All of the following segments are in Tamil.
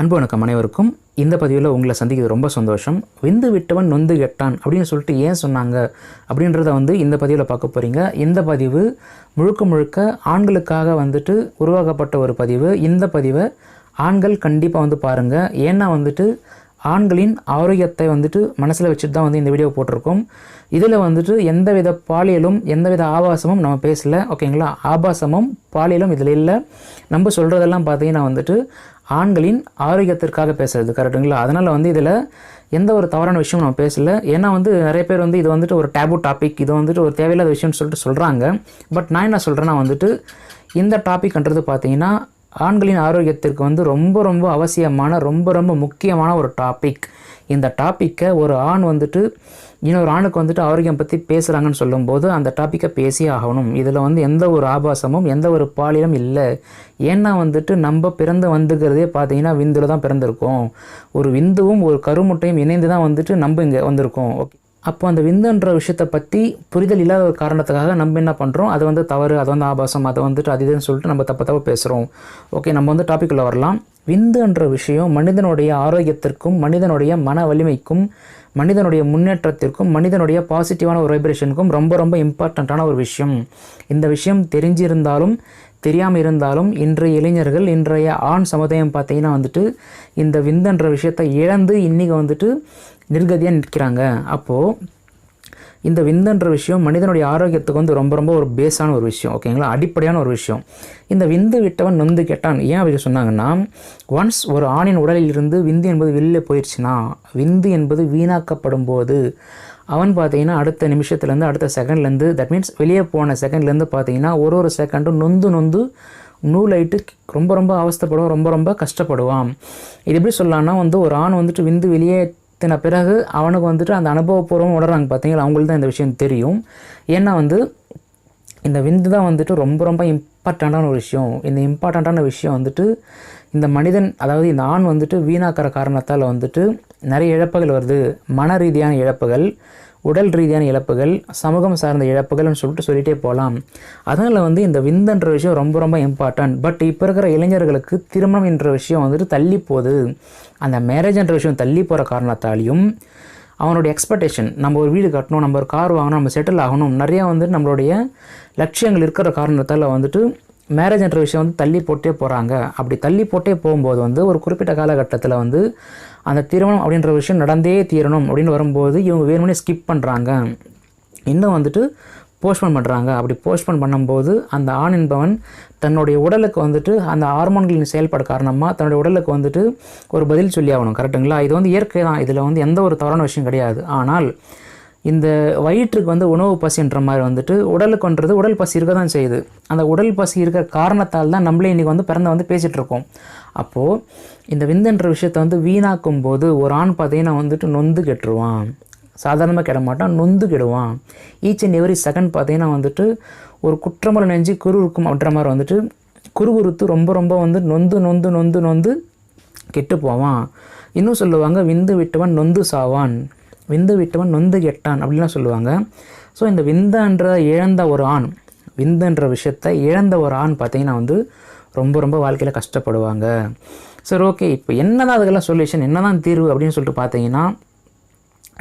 அன்பு வணக்கம் அனைவருக்கும். இந்த பதிவில் உங்களை சந்திக்கிறது ரொம்ப சந்தோஷம். விந்து விட்டவன் நொந்து கெட்டான் அப்படின்னு சொல்லிட்டு ஏன் சொன்னாங்க அப்படின்றத வந்து இந்த பதிவில் பார்க்க போகிறீங்க இந்த பதிவு முழுக்க முழுக்க ஆண்களுக்காக வந்துட்டு உருவாக்கப்பட்ட ஒரு பதிவு. இந்த பதிவை ஆண்கள் கண்டிப்பாக வந்து பாருங்கள் ஏன்னா வந்துட்டு ஆண்களின் ஆரோக்கியத்தை வந்துட்டு மனசில் வச்சுட்டு தான் வந்து இந்த வீடியோ போட்டிருக்கோம். இதில் வந்துட்டு எந்தவித பாலியலும் எந்தவித ஆபாசமும் நம்ம பேசல. ஓகேங்களா? ஆபாசமும் பாலியலும் இதில் இல்லை. நம்ம சொல்கிறதெல்லாம் பார்த்தீங்கன்னா வந்துட்டு ஆண்களின் ஆரோக்கியத்திற்காக பேசுறது கரெக்டுங்களா அதனால் வந்து இதில் எந்த ஒரு தவறான விஷயம் நம்ம பேசல. ஏன்னா வந்து நிறைய பேர் வந்து இது வந்துட்டு ஒரு டேபு டாபிக் இது வந்துட்டு ஒரு தேவையில்லாத விஷயம்னு சொல்லிட்டு சொல்கிறாங்க பட் நான் என்ன சொல்கிறேன்னா வந்துட்டு இந்த டாபிக்ன்றது பார்த்தீங்கன்னா ஆண்களின் ஆரோக்கியத்திற்கு வந்து ரொம்ப ரொம்ப அவசியமான ரொம்ப ரொம்ப முக்கியமான ஒரு டாபிக் இந்த டாப்பிக்கை ஒரு ஆண் வந்துட்டு இன்னொரு ஆணுக்கு வந்துட்டு ஆரோக்கியம் பற்றி பேசுகிறாங்கன்னு சொல்லும்போது அந்த டாப்பிக்கை பேசியே ஆகணும். இதில் வந்து எந்த ஒரு ஆபாசமும் எந்த ஒரு பாலியலும் இல்லை. ஏன்னா வந்துட்டு நம்ம பிறந்து வந்துக்கிறதே பார்த்தீங்கன்னா விந்தில் தான் பிறந்திருக்கோம். ஒரு விந்துவும் ஒரு கருமுட்டையும் இணைந்து தான் வந்துட்டு நம்ம இங்கே வந்திருக்கோம். ஓகே. அப்போ அந்த விந்துன்ற விஷயத்தை பற்றி புரிதல் இல்லாத ஒரு காரணத்துக்காக நம்ம என்ன பண்ணுறோம் அது வந்து தவறு அது வந்து ஆபாசம் அதை வந்துட்டு அது இதுன்னு சொல்லிட்டு நம்ம தப்பு தப்பு பேசுகிறோம் ஓகே நம்ம வந்து டாப்பிக்குள்ளே வரலாம். விந்துன்ற விஷயம் மனிதனுடைய ஆரோக்கியத்திற்கும் மனிதனுடைய மன வலிமைக்கும் மனிதனுடைய முன்னேற்றத்திற்கும் மனிதனுடைய பாசிட்டிவான ஒரு வைப்ரேஷனுக்கும் ரொம்ப ரொம்ப இம்பார்ட்டண்ட்டான ஒரு விஷயம். இந்த விஷயம் தெரிஞ்சிருந்தாலும் தெரியாமல் இருந்தாலும் இன்றைய இளைஞர்கள் இன்றைய ஆண் சமுதாயம் பார்த்தீங்கன்னா வந்துட்டு இந்த விந்தன்ற விஷயத்தை இழந்து இன்றைக்கி வந்துட்டு நிர்கதியாக நிற்கிறாங்க. அப்போது இந்த விந்துன்ற விஷயம் மனிதனுடைய ஆரோக்கியத்துக்கு வந்து ரொம்ப ரொம்ப ஒரு பேஸான ஒரு விஷயம் ஓகேங்களா அடிப்படையான ஒரு விஷயம். இந்த விந்து விட்டவன் நொந்து கேட்டான் ஏன் அப்படி சொன்னாங்கன்னா ஒன்ஸ் ஒரு ஆணின் உடலில் இருந்து விந்து என்பது வெளியில் போயிடுச்சுன்னா விந்து என்பது வீணாக்கப்படும் போது அவன் பார்த்தீங்கன்னா அடுத்த நிமிஷத்துலேருந்து அடுத்த செகண்ட்லேருந்து தட் மீன்ஸ் வெளியே போன செகண்ட்லேருந்து பார்த்தீங்கன்னா ஒரு ஒரு செகண்டும் நொந்து நொந்து நூலாயிட்டு ரொம்ப ரொம்ப அவஸ்தைப்படுவான் ரொம்ப ரொம்ப கஷ்டப்படுவான். இது எப்படி சொல்லலாம்னா வந்து ஒரு ஆண் வந்துட்டு விந்து வெளியே வெளியேற்றின பிறகு அவனுக்கு வந்துட்டு அந்த அனுபவபூர்வம் உணர்றாங்க பார்த்தீங்களா அவங்களுக்கு தான் இந்த விஷயம் தெரியும். ஏன்னா வந்து இந்த விந்து தான் வந்துட்டு ரொம்ப ரொம்ப இம்பார்ட்டண்ட்டான ஒரு விஷயம். இந்த இம்பார்ட்டண்ட்டான விஷயம் வந்துட்டு இந்த மனிதன் அதாவது இந்த ஆண் வந்துட்டு வீணாக்கிற காரணத்தால் வந்துட்டு நிறைய இழப்புகள் வருது. மன ரீதியான இழப்புகள் உடல் ரீதியான இழப்புகள் சமூகம் சார்ந்த இழப்புகள்னு சொல்லிட்டு சொல்லிகிட்டே போகலாம் அதனால் வந்து இந்த விந்தன்ற விஷயம் ரொம்ப ரொம்ப இம்பார்ட்டன்ட் பட் இப்போ இருக்கிற இளைஞர்களுக்கு திருமணம் என்ற விஷயம் வந்துட்டு தள்ளி போகுது. அந்த மேரேஜ்ன்ற விஷயம் தள்ளி போகிற காரணத்தாலையும் அவனுடைய எக்ஸ்பெக்டேஷன் நம்ம ஒரு வீடு கட்டணும் நம்ம ஒரு கார் வாங்கணும் நம்ம செட்டில் ஆகணும் நிறையா வந்து நம்மளுடைய லட்சியங்கள் இருக்கிற காரணத்தால் வந்துட்டு மேரேஜ்ன்ற விஷயம் வந்து தள்ளி போட்டே போகிறாங்க அப்படி தள்ளி போட்டே போகும்போது வந்து ஒரு குறிப்பிட்ட காலகட்டத்தில் வந்து அந்த திருமணம் அப்படின்ற விஷயம் நடந்தே தீரணும் அப்படின்னு வரும்போது இவங்க வேணும்னே ஸ்கிப் பண்ணுறாங்க இன்னும் வந்துட்டு போஸ்ட்போன் பண்ணுறாங்க அப்படி போஸ்ட்போன் பண்ணும்போது அந்த ஆண் என்பவன் தன்னுடைய உடலுக்கு வந்துட்டு அந்த ஹார்மோன்களின் செயல்பாடு காரணமாக தன்னுடைய உடலுக்கு வந்துட்டு ஒரு பதில் சொல்லி ஆகணும். கரெக்டுங்களா இது வந்து இயற்கை தான். இதில் வந்து எந்த ஒரு தவறான விஷயம் கிடையாது. ஆனால் இந்த வயிற்றுக்கு வந்து உணவு பசின்ற மாதிரி வந்துட்டு உடலுக்குன்றது உடல் பசி இருக்க தான் செய்யுது. அந்த உடல் பசி இருக்கிற காரணத்தால் தான் நம்மளே இன்றைக்கி வந்து பிறந்த வந்து பேசிகிட்டு இருக்கோம். அப்போது இந்த விந்துன்ற விஷயத்தை வந்து வீணாக்கும் போது ஒரு ஆண் பார்த்தீங்கன்னா வந்துட்டு நொந்து கெட்டுருவான். சாதாரணமாக கெட மாட்டான் நொந்து கெடுவான். ஈச் அண்ட் எவரி செகண்ட் பார்த்தீங்கன்னா வந்துட்டு ஒரு குற்றமலை நெஞ்சு குரு அப்படின்ற மாதிரி வந்துட்டு குறுகுறுத்து ரொம்ப ரொம்ப வந்து நொந்து நொந்து நொந்து நொந்து கெட்டு போவான். இன்னும் சொல்லுவாங்க விந்து விட்டவன் நொந்து சாவான். விந்து விட்டவன் நொந்து கெட்டான் அப்படின்லாம் சொல்லுவாங்க. ஸோ இந்த விந்தன்ற இழந்த ஒரு ஆண் விந்துன்ற விஷயத்தை இழந்த ஒரு ஆண் பார்த்தீங்கன்னா வந்து ரொம்ப ரொம்ப வாழ்க்கையில் கஷ்டப்படுவாங்க. சரி ஓகே இப்போ என்ன தான் அதுக்கெல்லாம் சொல்யூஷன் என்ன தான் தீர்வு அப்படின்னு சொல்லிட்டு பார்த்தீங்கன்னா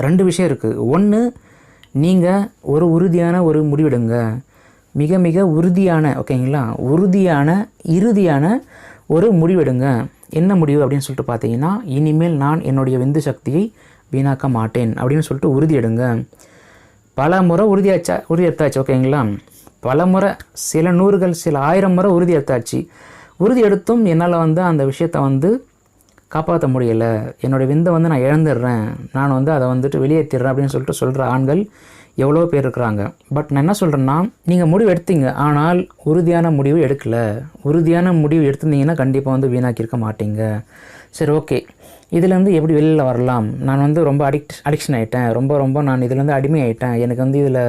ரெண்டு விஷயம் இருக்குது ஒன்று நீங்கள் ஒரு உறுதியான ஒரு முடிவெடுங்க. மிக மிக உறுதியான ஓகேங்களா? உறுதியான இறுதியான ஒரு முடிவெடுங்க. என்ன முடிவு அப்படின்னு சொல்லிட்டு பார்த்தீங்கன்னா இனிமேல் நான் என்னுடைய விந்து சக்தியை வீணாக்க மாட்டேன் அப்படின்னு சொல்லிட்டு உறுதி எடுங்க பல முறை உறுதியாச்சா உறுதி எடுத்தாச்சு ஓகேங்களா? பல முறை சில நூறுகள் சில ஆயிரம் முறை உறுதி எடுத்தாச்சு. உறுதி எடுத்தும் என்னால் வந்து அந்த விஷயத்தை வந்து காப்பாற்ற முடியலை. என்னுடைய விந்தை வந்து நான் இழந்துடுறேன். நான் வந்து அதை வந்துட்டு வெளியேற்றிடுறேன் அப்படின்னு சொல்லிட்டு சொல்கிற ஆண்கள் எவ்வளோ பேர் இருக்கிறாங்க. பட் நான் என்ன சொல்கிறேன்னா நீங்கள் முடிவு எடுத்தீங்க. ஆனால் உறுதியான முடிவு எடுக்கலை. உறுதியான முடிவு எடுத்திருந்தீங்கன்னா கண்டிப்பாக வந்து வீணாக்கியிருக்க மாட்டீங்க. சரி ஓகே. இதுலேருந்து எப்படி வெளியில் வரலாம்? நான் வந்து ரொம்ப அடிக்ட் அடிக்ஷன் ஆகிட்டேன் ரொம்ப ரொம்ப நான் இதுலேருந்து அடிமை ஆகிட்டேன் எனக்கு வந்து இதில்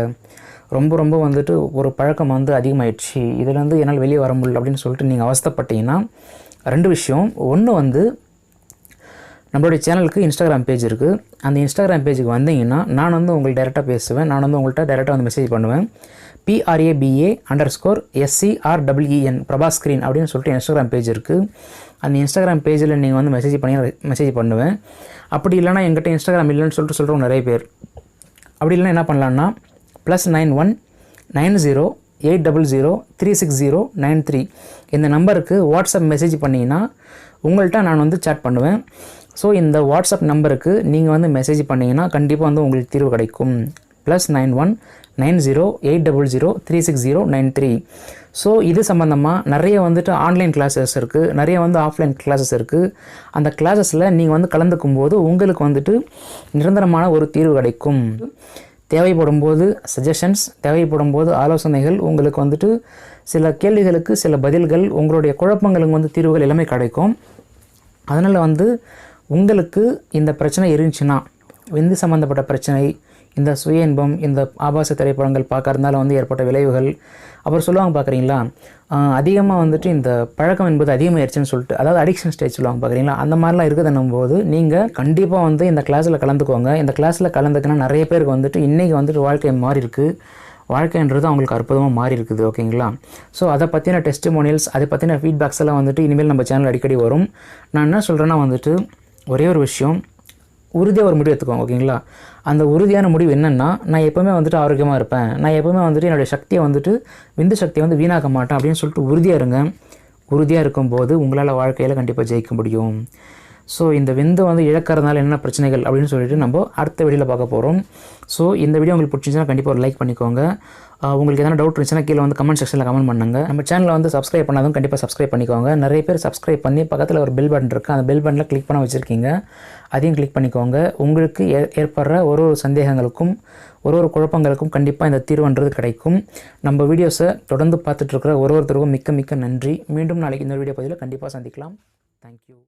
ரொம்ப ரொம்ப வந்துட்டு ஒரு பழக்கம் வந்து அதிகமாயிடுச்சு. இதுலேருந்து என்னால் வெளியே வர முடியல அப்படின்னு சொல்லிட்டு நீங்கள் அவஸ்தப்பட்டீங்கன்னா ரெண்டு விஷயம். ஒன்று வந்து நம்மளுடைய சேனலுக்கு இன்ஸ்டாகிராம் பேஜ் இருக்குது அந்த இன்ஸ்டாகிராம் பேஜுக்கு வந்தீங்கன்னா நான் வந்து உங்களுக்கு டேரெக்டாக பேசுவேன். நான் வந்து உங்கள்கிட்ட டேரெக்டாக வந்து மெசேஜ் பண்ணுவேன். P R A B A under score S C R double E N Prabhas screen அப்படின்னு சொல்லிட்டு இன்ஸ்டாகிராம் பேஜ் இருக்குது அந்த இன்ஸ்டாகிராம் பேஜில் நீங்கள் வந்து மெசேஜ் பண்ணி மெசேஜ் பண்ணுவேன். அப்படி இல்லைனா எங்கிட்ட இன்ஸ்டாகிராம் இல்லைன்னு சொல்லிட்டு சொல்கிறவங்க நிறைய பேர். அப்படி இல்லைன்னா என்ன பண்ணலான்னா plus nine one nine zero eight double zero three six zero nine three இந்த நம்பருக்கு வாட்ஸ்அப் மெசேஜ் பண்ணிங்கன்னா உங்கள்கிட்ட நான் வந்து சேட் பண்ணுவேன். ஸோ இந்த வாட்ஸ்அப் நம்பருக்கு நீங்கள் வந்து மெசேஜ் பண்ணிங்கன்னா கண்டிப்பாக வந்து உங்களுக்கு தீர்வு கிடைக்கும். Plus nine one nine zero eight double zero three six zero nine three so இது சம்மந்தமாக நிறைய வந்துட்டு ஆன்லைன் கிளாஸஸ் இருக்குது நிறைய வந்து ஆஃப்லைன் கிளாஸஸ் இருக்குது அந்த கிளாஸஸில் நீங்கள் வந்து கலந்துக்கும் போது உங்களுக்கு வந்துட்டு நிரந்தரமான ஒரு தீர்வு கிடைக்கும். தேவைப்படும் போது சஜஷன்ஸ் தேவைப்படும் போது ஆலோசனைகள் உங்களுக்கு வந்துட்டு சில கேள்விகளுக்கு சில பதில்கள் உங்களுடைய குழப்பங்களுக்கு வந்து தீர்வுகள் எல்லாமே கிடைக்கும். அதனால் வந்து உங்களுக்கு இந்த பிரச்சனை இருந்துச்சுன்னா விந்து சம்மந்தப்பட்ட பிரச்சனை இந்த சுய இன்பம் இந்த ஆபாச திரைப்படங்கள் பார்க்கறதுனால வந்து ஏற்பட்ட விளைவுகள் அப்புறம் சொல்லுவாங்க பார்க்குறீங்களா? அதிகமாக வந்துட்டு இந்த பழக்கம் என்பது அதிகமாகிடுச்சுன்னு சொல்லிட்டு அதாவது அடிக்ஷன் ஸ்டேஜ் சொல்லுவாங்க பார்க்குறீங்களா? அந்த மாதிரிலாம் இருக்குதுன்னும் போது நீங்கள் கண்டிப்பாக வந்து இந்த கிளாஸில் கலந்துக்கோங்க. இந்த கிளாஸில் கலந்துக்கினா நிறைய பேருக்கு வந்துட்டு இன்றைக்கி வந்துட்டு வாழ்க்கை மாறி இருக்குது வாழ்க்கைன்றது அவங்களுக்கு அற்புதமாக மாறி இருக்குது ஓகேங்களா? ஸோ அதை பற்றின டெஸ்டிமோனியல்ஸ் அதை பற்றின ஃபீட்பேக்ஸ் எல்லாம் வந்துட்டு இனிமேல் நம்ம சேனல் அடிக்கடி வரும். நான் என்ன சொல்கிறேன்னா வந்துட்டு ஒரே ஒரு விஷயம். உறுதியாக ஒரு முடிவு எடுத்துக்கோங்க ஓகேங்களா? அந்த உறுதியான முடிவு என்னென்னா நான் எப்போவுமே வந்துட்டு ஆரோக்கியமாக இருப்பேன். நான் எப்போவுமே வந்துட்டு என்னுடைய சக்தியை வந்துட்டு விந்து சக்தியை வந்து வீணாக்க மாட்டேன் அப்படின்னு சொல்லிட்டு உறுதியாக இருங்க. உறுதியாக இருக்கும்போது உங்களால் வாழ்க்கையில் கண்டிப்பாக ஜெயிக்க முடியும். ஸோ இந்த விந்து வந்து இழக்கிறதுனால என்ன பிரச்சனைகள் அப்படின்னு சொல்லிட்டு நம்ம அடுத்த வீடியோவில் பார்க்க போகிறோம் ஸோ இந்த வீடியோ உங்களுக்கு பிடிச்சிருந்துச்சுன்னா கண்டிப்பாக ஒரு லைக் பண்ணிக்கோங்க. உங்களுக்கு எதனா டவுட் இருந்துச்சுன்னா கீழே வந்து கமெண்ட் செக்ஷனில் கமெண்ட் பண்ணுங்க. நம்ம சேனலில் வந்து சப்ஸ்கிரைப் பண்ணாதும் கண்டிப்பாக சப்ஸ்கிரைப் பண்ணிக்கோங்க. நிறைய பேர் சப்ஸ்கிரைப் பண்ணி பக்கத்தில் ஒரு பில் பட்டன் இருக்குது அந்த பில் பட்டனில் கிளிக் பண்ண வச்சுருக்கீங்க. அதையும் கிளிக் பண்ணிக்கோங்க. உங்களுக்கு ஏ ஏற்படுற ஒரு ஒரு சந்தேகங்களுக்கும் ஒரு ஒரு குழப்பங்களுக்கும் கண்டிப்பாக இந்த தீர்வுன்றது கிடைக்கும். நம்ம வீடியோஸை தொடர்ந்து பார்த்துட்ருக்கிற ஒரு ஒருத்தருக்கும் மிக்க மிக்க நன்றி. மீண்டும் நாளைக்கு இந்த வீடியோ பதிவில் கண்டிப்பாக சந்திக்கலாம். தேங்க்யூ